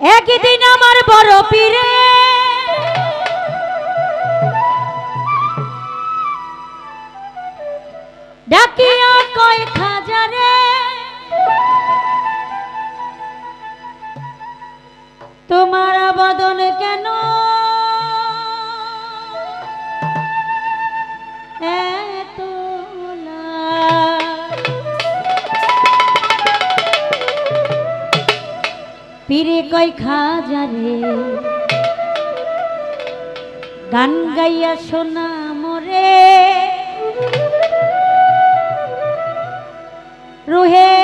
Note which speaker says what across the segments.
Speaker 1: একদিন আমার বড় পীরে। ডাকিয়া কয় খাজারে তোমার বদন পীরে কয় খাজারে গান গাইয়া শোনা মরে। রুহে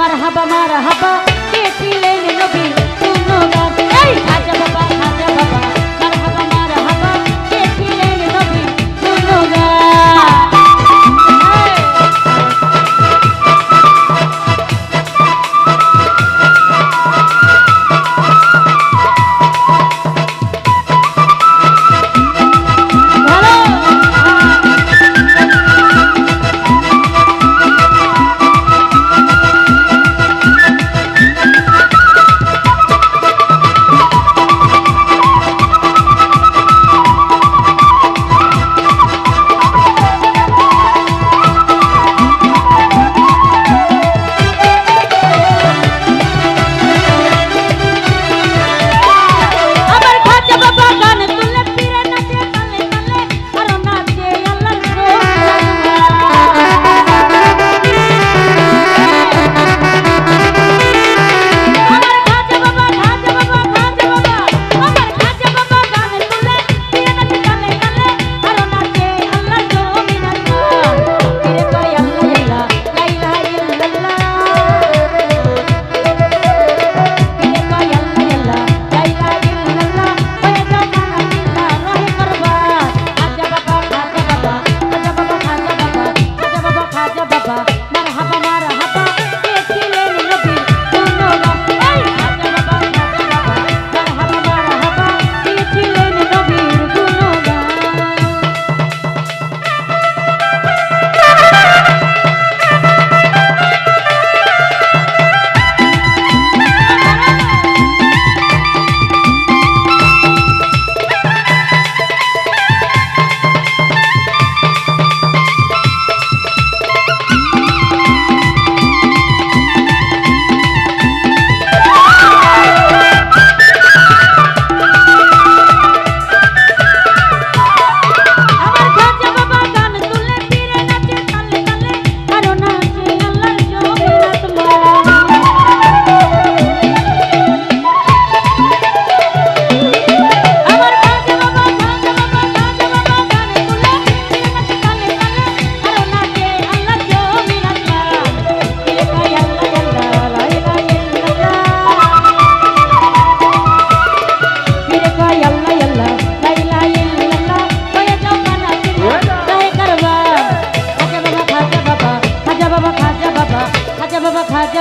Speaker 1: মার হাবা মার হাবা কে ছিলেন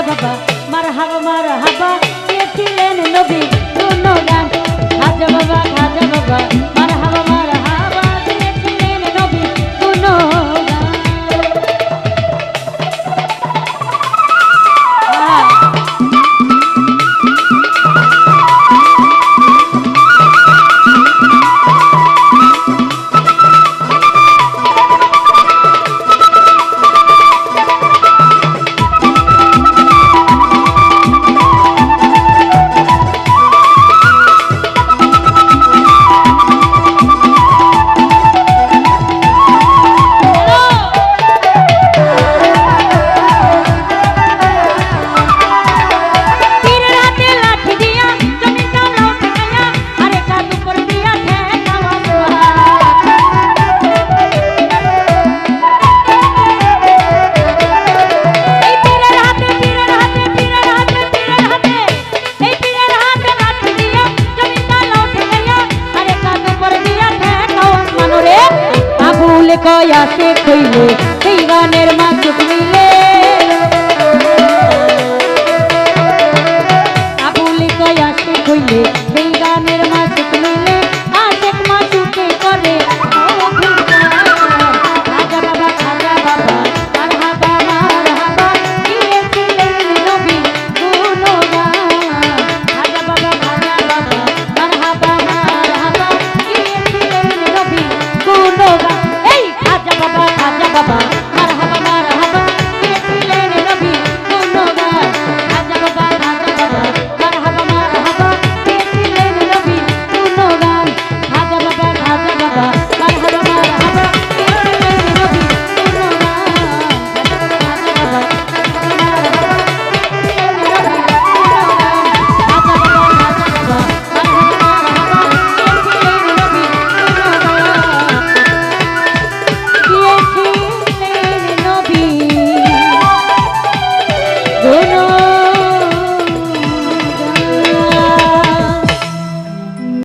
Speaker 1: baba. কয়াতে কইলে সেই গানের মাঝে